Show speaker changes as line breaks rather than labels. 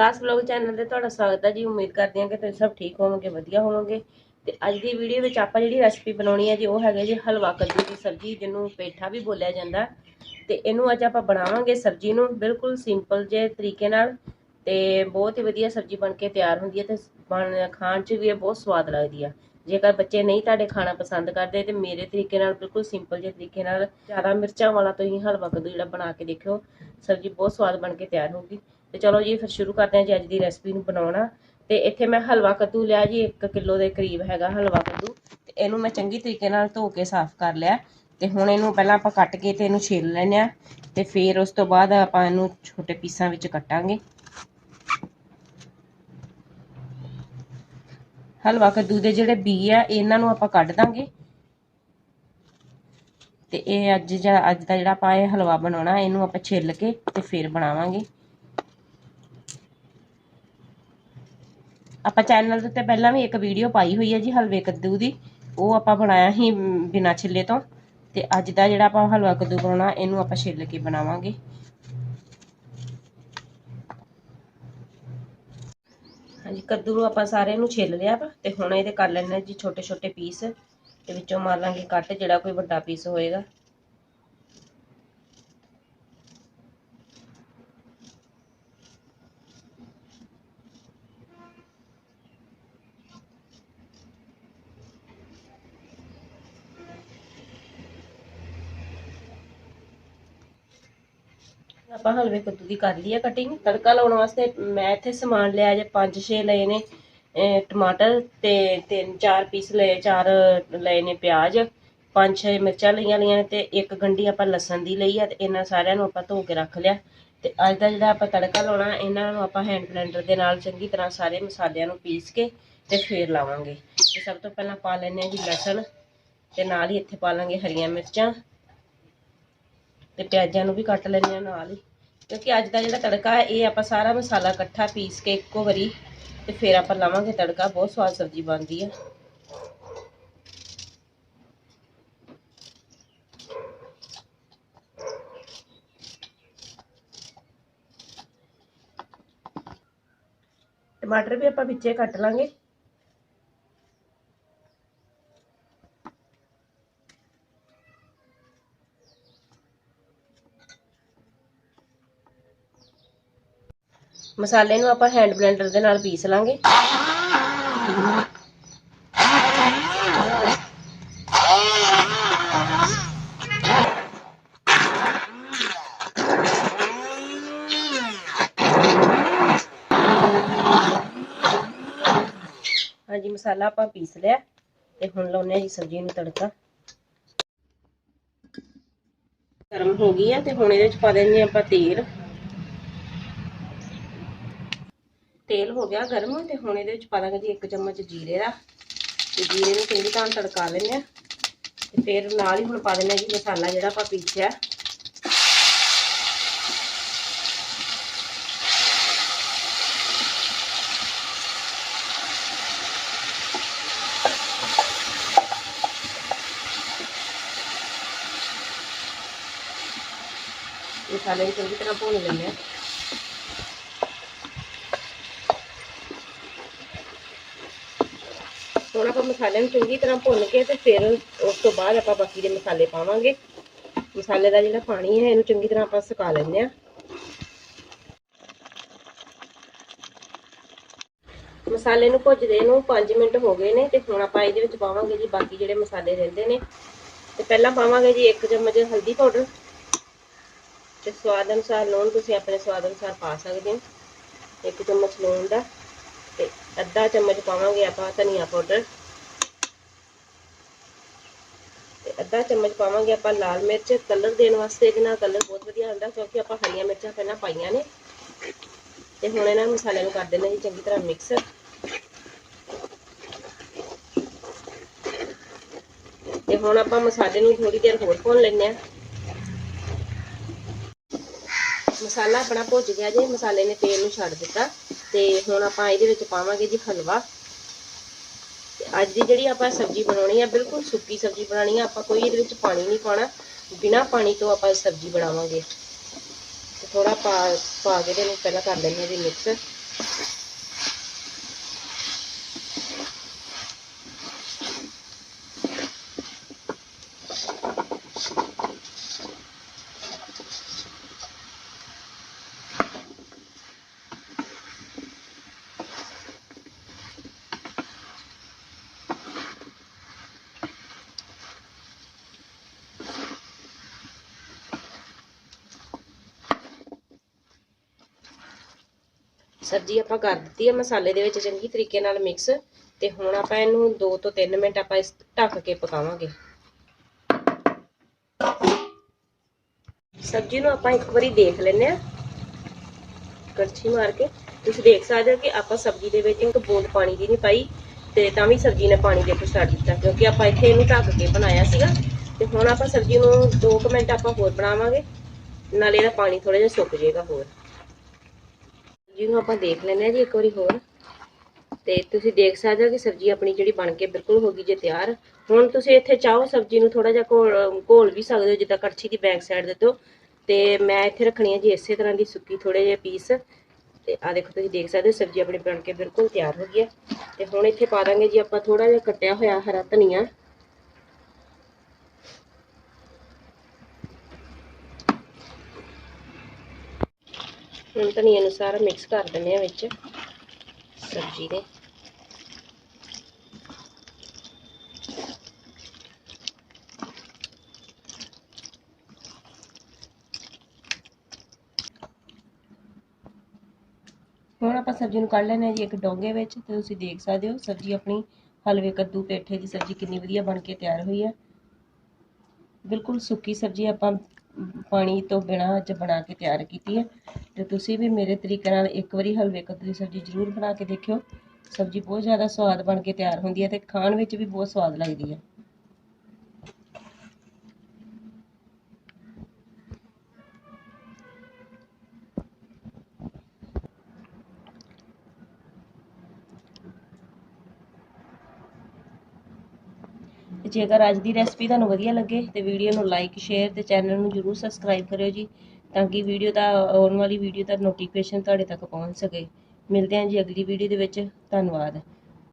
ਵਿਕਾਸ vlog channel ਤੇ ਤੁਹਾਡਾ ਸਵਾਗਤ ਹੈ ਜੀ। ਉਮੀਦ ਕਰਦੇ ਹਾਂ ਕਿ ਤੁਸੀਂ ਸਭ ਠੀਕ ਹੋਵੋਗੇ, ਵਧੀਆ ਹੋਵੋਗੇ। ਤੇ ਅੱਜ ਦੀ ਵੀਡੀਓ ਵਿੱਚ ਆਪਾਂ ਜਿਹੜੀ ਰੈਸਪੀ ਬਣਾਉਣੀ ਹੈ ਜੀ, ਉਹ ਹੈਗੇ ਜੀ ਹਲਵਾ ਕੱਦੂ ਦੀ ਸਬਜ਼ੀ, ਜਿਹਨੂੰ ਪੇਠਾ ਵੀ ਬੋਲਿਆ ਜਾਂਦਾ। ਤੇ ਇਹਨੂੰ ਅੱਜ ਆਪਾਂ ਬਣਾਵਾਂਗੇ ਸਬਜ਼ੀ ਨੂੰ ਬਿਲਕੁਲ ਸਿੰਪਲ ਜੇ ਤਰੀਕੇ ਨਾਲ ਤੇ ਬਹੁਤ ਹੀ ਵਧੀਆ ਸਬਜ਼ੀ ਬਣ ਕੇ ਤਿਆਰ ਹੁੰਦੀ ਹੈ ਤੇ ਬਣ, ਖਾਣ 'ਚ ਵੀ ਇਹ ਬਹੁਤ ਸਵਾਦ ਲੱਗਦੀ ਆ। ਜੇਕਰ ਬੱਚੇ ਨਹੀਂ ਤੁਹਾਡੇ ਖਾਣਾ ਪਸੰਦ ਕਰਦੇ, ਤੇ ਮੇਰੇ ਤਰੀਕੇ ਨਾਲ ਬਿਲਕੁਲ ਸਿੰਪਲ ਜਿਹੇ ਤਰੀਕੇ ਨਾਲ ਜ਼ਿਆਦਾ ਮਿਰਚਾਂ ਵਾਲਾ ਤੁਸੀਂ ਹਲਵਾ ਕੱਦੂ ਜਿਹੜਾ ਬਣਾ ਕੇ ਦੇਖਿਓ, ਸਬਜ਼ੀ ਬਹੁਤ ਸਵਾਦ ਬਣ ਕੇ ਤਿਆਰ ਹੋਊਗੀ। ਤੇ ਚਲੋ ਜੀ, ਫਿਰ ਸ਼ੁਰੂ ਕਰਦੇ ਹਾਂ ਜੀ ਅੱਜ ਦੀ ਰੈਸਪੀ ਨੂੰ ਬਣਾਉਣਾ। ਤੇ ਇੱਥੇ ਮੈਂ ਹਲਵਾ ਕੱਦੂ ਲਿਆ ਜੀ 1 ਕਿਲੋ ਦੇ ਕਰੀਬ ਹੈਗਾ ਹਲਵਾ ਕੱਦੂ। ਤੇ ਇਹਨੂੰ ਮੈਂ ਚੰਗੀ ਤਰੀਕੇ ਨਾਲ ਧੋ ਕੇ ਸਾਫ਼ ਕਰ ਲਿਆ। ਤੇ ਹੁਣ ਇਹਨੂੰ ਪਹਿਲਾਂ ਆਪਾਂ ਕੱਟ ਕੇ ਤੇ ਇਹਨੂੰ ਛਿੱਲ ਲੈਣੇ ਆ ਤੇ ਫਿਰ ਉਸ ਤੋਂ ਬਾਅਦ ਆਪਾਂ ਇਹਨੂੰ ਛੋਟੇ ਪੀਸਾਂ ਵਿੱਚ ਕੱਟਾਂਗੇ। ਹਲਵਾ ਕੱਦੂ ਦੇ ਜਿਹੜੇ ਬੀ ਆ, ਇਹਨਾਂ ਨੂੰ ਆਪਾਂ ਕੱਢ ਦਾਂਗੇ। ਤੇ ਇਹ ਅੱਜ ਜਿਹੜਾ ਅੱਜ ਦਾ ਜਿਹੜਾ ਆਪਾਂ ਇਹ ਹਲਵਾ ਬਣਾਉਣਾ, ਇਹਨੂੰ ਆਪਾਂ ਛਿੱਲ ਕੇ ਤੇ ਫਿਰ ਬਣਾਵਾਂਗੇ। ਆਪਾਂ ਚੈਨਲ ਦੇ ਉੱਤੇ ਪਹਿਲਾਂ ਵੀ ਇੱਕ ਵੀਡੀਓ ਪਾਈ ਹੋਈ ਹੈ ਜੀ ਹਲਵੇ ਕੱਦੂ ਦੀ। ਉਹ ਆਪਾਂ ਬਣਾਇਆ ਸੀ ਬਿਨਾ ਛਿੱਲੇ ਤੋਂ। ਤੇ ਅੱਜ ਦਾ ਜਿਹੜਾ ਆਪਾਂ ਹਲਵਾ ਕੱਦੂ ਬਣਾਉਣਾ, ਇਹਨੂੰ ਆਪਾਂ ਛਿੱਲ ਕੇ ਬਣਾਵਾਂਗੇ। ਹਾਂਜੀ, ਕੱਦੂ ਨੂੰ ਆਪਾਂ ਸਾਰੇ ਨੂੰ ਛਿੱਲ ਲਿਆ ਤੇ ਹੁਣ ਇਹਦੇ ਕਰ ਲੈਣੇ ਜੀ ਛੋਟੇ ਛੋਟੇ ਪੀਸ। ਤੇ ਵਿੱਚੋਂ ਮਾਰ ਲਾਂਗੇ ਕੱਟ, ਜਿਹੜਾ ਕੋਈ ਵੱਡਾ ਪੀਸ ਹੋਏਗਾ। ਆਪਾਂ ਹਲਵੇ ਕੱਦੂ ਦੀ ਕਰ ਲਈ ਆ ਕਟਿੰਗ ਤੜਕਾ ਲਾਉਣ ਵਾਸਤੇ ਮੈਂ ਇੱਥੇ ਸਮਾਨ ਲਿਆ ਜੇ 5-6 ਲਏ ਨੇ ਟਮਾਟਰ ਤੇ 3-4 ਪੀਸ ਲਏ, ਚਾਰ ਲਏ ਨੇ ਪਿਆਜ਼ 5-6 ਮਿਰਚਾਂ ਲਈਆਂ ਲਈਆਂ ਨੇ ਤੇ ਇੱਕ ਗੰਢੀ ਆਪਾਂ ਲਸਣ ਦੀ ਲਈ ਆ ਤੇ ਇਹਨਾਂ ਸਾਰਿਆਂ ਨੂੰ ਆਪਾਂ ਧੋ ਕੇ ਰੱਖ ਲਿਆ। ਤੇ ਅੱਜ ਦਾ ਜਿਹੜਾ ਆਪਾਂ ਤੜਕਾ ਲਾਉਣਾ, ਇਹਨਾਂ ਨੂੰ ਆਪਾਂ ਹੈਂਡ ਬਲੈਂਡਰ ਦੇ ਨਾਲ ਚੰਗੀ ਤਰ੍ਹਾਂ ਸਾਰੇ ਮਸਾਲਿਆਂ ਨੂੰ ਪੀਸ ਕੇ ਤੇ ਫੇਰ ਲਾਵਾਂਗੇ। ਤੇ ਸਭ ਤੋਂ ਪਹਿਲਾਂ ਪਾ ਲੈਣੇ ਆ ਜੀ ਲਸਣ ਤੇ ਨਾਲ ਹੀ ਇੱਥੇ ਪਾ ਲਾਂਗੇ ਹਰੀਆਂ ਮਿਰਚਾਂ। ਤੇ ਪਿਆਜ਼ਾਂ ਨੂੰ ਵੀ ਕੱਟ ਲੈਂਦੇ ਆ ਨਾਲ ਹੀ। ਕਿਉਂਕਿ ਅੱਜ ਦਾ ਜਿਹੜਾ ਤੜਕਾ ਹੈ, ਇਹ ਆਪਾਂ ਸਾਰਾ ਮਸਾਲਾ ਇਕੱਠਾ ਪੀਸ ਕੇ ਇੱਕੋ ਵਾਰੀ ਤੇ ਫਿਰ ਆਪਾਂ ਲਾਵਾਂਗੇ ਤੜਕਾ। ਬਹੁਤ ਸਵਾਦ ਸਬਜ਼ੀ ਬਣਦੀ ਹੈ ਟਮਾਟਰ ਵੀ ਆਪਾਂ ਵਿੱਚੇ ਕੱਟ ਲਾਂਗੇ। ਮਸਾਲੇ ਨੂੰ ਆਪਾਂ ਹੈਂਡ ਬਲੈਂਡਰ ਦੇ ਨਾਲ ਪੀਸ ਲਾਂਗੇ। ਹਾਂਜੀ, ਮਸਾਲਾ ਆਪਾਂ ਪੀਸ ਲਿਆ ਤੇ ਹੁਣ ਲਾਉਨੇ ਆ ਜੀ ਸਬਜ਼ੀ ਨੂੰ ਤੜਕਾ। ਗਰਮ ਹੋ ਗਈ ਆ ਤੇ ਹੁਣ ਇਹਦੇ ਵਿੱਚ ਪਾ ਦਿੰਦੇ ਆਪਾਂ ਤੇਲ। ਤੇਲ ਹੋ ਗਿਆ ਗਰਮ ਤੇ ਹੁਣ ਇਹਦੇ ਵਿੱਚ ਪਾ ਦਾਂਗੇ ਜੀ 1 ਚਮਚ ਜੀਰੇ ਦਾ। ਤੇ ਜੀਰੇ ਨੂੰ ਚੰਗੀ ਤਰ੍ਹਾਂ ਤੜਕਾ ਲੈਂਦੇ ਆ ਤੇ ਫਿਰ ਨਾਲ ਹੀ ਹੁਣ ਪਾ ਦਿੰਦੇ ਆ ਜੀ ਮਸਾਲਾ ਜਿਹੜਾ ਆਪਾਂ ਪੀਸਿਆ। ਮਸਾਲੇ ਨੂੰ ਚੰਗੀ ਤਰ੍ਹਾਂ ਭੁੰਨ ਲੈਂਦੇ ਆ ਹੁਣ ਆਪਾਂ ਮਸਾਲੇ ਨੂੰ ਚੰਗੀ ਤਰ੍ਹਾਂ ਭੁੰਨ ਕੇ ਤੇ ਫਿਰ ਉਸ ਤੋਂ ਬਾਅਦ ਆਪਾਂ ਬਾਕੀ ਦੇ ਮਸਾਲੇ ਪਾਵਾਂਗੇ। ਮਸਾਲੇ ਦਾ ਜਿਹੜਾ ਪਾਣੀ ਹੈ, ਇਹਨੂੰ ਚੰਗੀ ਤਰ੍ਹਾਂ ਆਪਾਂ ਸੁਕਾ ਲੈਂਦੇ ਆ ਮਸਾਲੇ ਨੂੰ ਭੁੱਜਦੇ ਨੂੰ 5 ਮਿੰਟ ਹੋ ਗਏ ਨੇ ਤੇ ਹੁਣ ਆਪਾਂ ਇਹਦੇ ਵਿੱਚ ਪਾਵਾਂਗੇ ਜੀ ਬਾਕੀ ਜਿਹੜੇ ਮਸਾਲੇ ਰਹਿੰਦੇ ਨੇ। ਤੇ ਪਹਿਲਾਂ ਪਾਵਾਂਗੇ ਜੀ 1 ਚਮਚ ਹਲਦੀ ਪਾਊਡਰ। ਤੇ ਸਵਾਦ ਅਨੁਸਾਰ ਲੂਣ ਤੁਸੀਂ ਆਪਣੇ ਸਵਾਦ ਅਨੁਸਾਰ ਪਾ ਸਕਦੇ ਹੋ। 1 ਚਮਚ ਲੂਣ ਦਾ। ਤੇ ਅੱਧਾ ਚਮਚ ਪਾਵਾਂਗੇ ਆਪਾਂ ਧਨੀਆ ਪਾਊਡਰ। ਤੇ ਅੱਧਾ ਚਮਚ ਪਾਵਾਂਗੇ ਆਪਾਂ ਲਾਲ ਮਿਰਚ। ਕਲਰ ਦੇਣ ਵਾਸਤੇ ਇਹਦੇ ਨਾਲ ਕਲਰ ਬਹੁਤ ਵਧੀਆ ਆਉਂਦਾ ਕਿਉਂਕਿ ਆਪਾਂ ਹਰੀਆਂ ਮਿਰਚਾਂ ਪਹਿਲਾਂ ਪਾਈਆਂ ਨੇ। ਤੇ ਹੁਣ ਇਹਨਾਂ ਮਸਾਲਿਆਂ ਨੂੰ ਕਰ ਦਿੰਦੇ ਜੀ ਚੰਗੀ ਤਰ੍ਹਾਂ ਮਿਕਸ। ਤੇ ਹੁਣ ਆਪਾਂ ਮਸਾਲੇ ਨੂੰ ਥੋੜੀ ਦੇਰ ਹੋਰ ਭੁੰਨ ਲੈਂਦੇ ਆ ਮਸਾਲਾ ਆਪਣਾ ਭੁੱਜ ਗਿਆ ਜੇ, ਮਸਾਲੇ ਨੇ ਤੇਲ ਨੂੰ ਛੱਡ ਦਿੱਤਾ। ਤੇ ਹੁਣ ਆਪਾਂ ਇਹਦੇ ਵਿੱਚ ਪਾਵਾਂਗੇ ਜੀ ਹਲਵਾ। ਤੇ ਅੱਜ ਦੀ ਜਿਹੜੀ ਆਪਾਂ ਸਬਜ਼ੀ ਬਣਾਉਣੀ ਆ, ਬਿਲਕੁਲ ਸੁੱਕੀ ਸਬਜ਼ੀ ਬਣਾਉਣੀ ਆ, ਆਪਾਂ ਕੋਈ ਇਹਦੇ ਵਿੱਚ ਪਾਣੀ ਨਹੀਂ ਪਾਣਾ ਬਿਨਾ ਪਾਣੀ ਤੋਂ ਆਪਾਂ ਸਬਜ਼ੀ ਬਣਾਵਾਂਗੇ। ਤੇ ਥੋੜਾ ਪਾ ਪਾ ਕੇ ਇਹਨੂੰ ਪਹਿਲਾਂ ਕਰ ਲੈਂਦੇ ਹਾਂ ਜੀ ਮਿਕਸ। ਸਬਜ਼ੀ ਆਪਾਂ ਕਰ ਦਿੱਤੀ ਹੈ ਮਸਾਲੇ ਦੇ ਵਿੱਚ ਚੰਗੀ ਤਰੀਕੇ ਨਾਲ ਮਿਕਸ ਤੇ ਹੁਣ ਆਪਾਂ ਇਹਨੂੰ 2 ਤੋਂ 3 ਮਿੰਟ ਆਪਾਂ ਇਸ ਢੱਕ ਕੇ ਪਕਾਵਾਂਗੇ। ਸਬਜ਼ੀ ਨੂੰ ਆਪਾਂ ਇੱਕ ਵਾਰੀ ਦੇਖ ਲੈਂਦੇ ਆ ਕੜਛੀ ਮਾਰ ਕੇ। ਤੁਸੀਂ ਦੇਖ ਸਕਦੇ ਹੋ ਕਿ ਆਪਾਂ ਸਬਜ਼ੀ ਦੇ ਵਿੱਚ ਇੱਕ ਬੂੰਦ ਪਾਣੀ ਦੀ ਨਹੀਂ ਪਾਈ ਤੇ ਤਾਂ ਵੀ ਸਬਜ਼ੀ ਨੇ ਪਾਣੀ ਦੇਖੋ ਛੱਡ ਦਿੱਤਾ ਕਿਉਂਕਿ ਆਪਾਂ ਇੱਥੇ ਇਹਨੂੰ ਢੱਕ ਕੇ ਬਣਾਇਆ ਸੀਗਾ। ਤੇ ਹੁਣ ਆਪਾਂ ਸਬਜ਼ੀ ਨੂੰ 2 ਮਿੰਟ ਆਪਾਂ ਹੋਰ ਬਣਾਵਾਂਗੇ। ਨਾਲੇ ਇਹਦਾ ਪਾਣੀ ਥੋੜਾ ਜਿਹਾ ਸੁੱਕ ਜਾਏਗਾ ਹੋਰ। ਸਬਜ਼ੀ ਨੂੰ ਆਪਾਂ ਦੇਖ ਲੈਂਦੇ ਆ ਜੀ ਇੱਕ ਵਾਰੀ ਹੋਰ। ਤੇ ਤੁਸੀਂ ਦੇਖ ਸਕਦੇ ਹੋ ਕਿ ਸਬਜ਼ੀ ਆਪਣੀ ਜਿਹੜੀ ਬਣ ਕੇ ਬਿਲਕੁਲ ਹੋ ਗਈ ਜੇ ਤਿਆਰ। ਹੁਣ ਤੁਸੀਂ ਇੱਥੇ ਚਾਹੋ ਸਬਜ਼ੀ ਨੂੰ ਥੋੜਾ ਜਿਹਾ ਘੋਲ ਘੋਲ ਵੀ ਸਕਦੇ ਹੋ, ਜਿੱਦਾਂ ਕੜਛੀ ਦੀ ਬੈਕ ਸਾਈਡ ਦੇ ਤੋਂ ਤੇ ਮੈਂ ਇੱਥੇ ਰੱਖਣੀ ਹੈ ਜੀ ਇਸੇ ਤਰ੍ਹਾਂ ਦੀ ਸੁੱਕੀ ਥੋੜੇ ਜਿਹੇ ਪੀਸ ਤੇ ਆ ਦੇਖੋ ਤੁਸੀਂ ਦੇਖ ਸਕਦੇ ਹੋ, ਸਬਜ਼ੀ ਆਪਣੀ ਬਣ ਕੇ ਬਿਲਕੁਲ ਤਿਆਰ ਹੋ ਗਈ ਹੈ। ਤੇ ਹੁਣ ਇੱਥੇ ਪਾ ਦਾਂਗੇ ਜੀ ਆਪਾਂ ਥੋੜਾ ਜਿਹਾ ਕੱਟਿਆ ਹੋਇਆ ਹਰਾ ਧਨੀਆ। ਹੁਣ ਧਨੀਆ ਨੂੰ ਸਾਰਾ ਮਿਕਸ ਕਰ ਦਿੰਦੇ ਆ ਵਿੱਚ। ਸਬਜ਼ੀ ਦੇ। ਹੁਣ ਆਪਾਂ ਸਬਜ਼ੀ ਨੂੰ ਕੱਢ ਲੈਣੇ ਆ ਜੀ ਇੱਕ ਡੋਂਗੇ ਵਿੱਚ ਤੇ ਤੁਸੀਂ ਦੇਖ ਸਕਦੇ ਹੋ ਸਬਜ਼ੀ ਆਪਣੀ ਹਲਵੇ ਕੱਦੂ ਪੇਠੇ ਦੀ ਸਬਜ਼ੀ ਕਿੰਨੀ ਵਧੀਆ ਬਣ ਕੇ ਤਿਆਰ ਹੋਈ ਹੈ। ਬਿਲਕੁਲ ਸੁੱਕੀ ਸਬਜ਼ੀ ਆਪਾਂ ਪਾਣੀ ਤੋਂ ਬਿਨਾਂ ਅੱਜ ਬਣਾ ਕੇ ਤਿਆਰ ਕੀਤੀ ਹੈ। ਤੇ ਤੁਸੀਂ ਵੀ ਮੇਰੇ ਤਰੀਕੇ ਨਾਲ ਇੱਕ ਵਾਰੀ ਹਲਵੇ ਕੱਦੂ ਦੀ ਸਬਜ਼ੀ ਜ਼ਰੂਰ ਬਣਾ ਕੇ ਦੇਖਿਓ। ਸਬਜ਼ੀ ਬਹੁਤ ਜ਼ਿਆਦਾ ਸਵਾਦ ਬਣ ਕੇ ਤਿਆਰ ਹੁੰਦੀ ਹੈ ਤੇ ਖਾਣ ਵਿੱਚ ਵੀ ਬਹੁਤ ਸਵਾਦ ਲੱਗਦੀ ਹੈ। ਤੇ ਜੇਕਰ ਅੱਜ ਦੀ ਰੈਸਪੀ ਤੁਹਾਨੂੰ ਵਧੀਆ ਲੱਗੇ ਤੇ ਵੀਡੀਓ ਨੂੰ ਲਾਈਕ ਸ਼ੇਅਰ ਤੇ ਚੈਨਲ ਨੂੰ ਜਰੂਰ ਸਬਸਕ੍ਰਾਈਬ ਕਰਿਓ ਜੀ, ਤਾਂ ਕਿ ਵੀਡੀਓ ਦਾ, ਆਉਣ ਵਾਲੀ ਵੀਡੀਓ ਦਾ ਨੋਟੀਫਿਕੇਸ਼ਨ ਤੁਹਾਡੇ ਤੱਕ ਪਹੁੰਚ ਸਕੇ। ਮਿਲਦੇ ਹਾਂ ਜੀ ਅਗਲੀ ਵੀਡੀਓ ਦੇ ਵਿੱਚ। ਧੰਨਵਾਦ।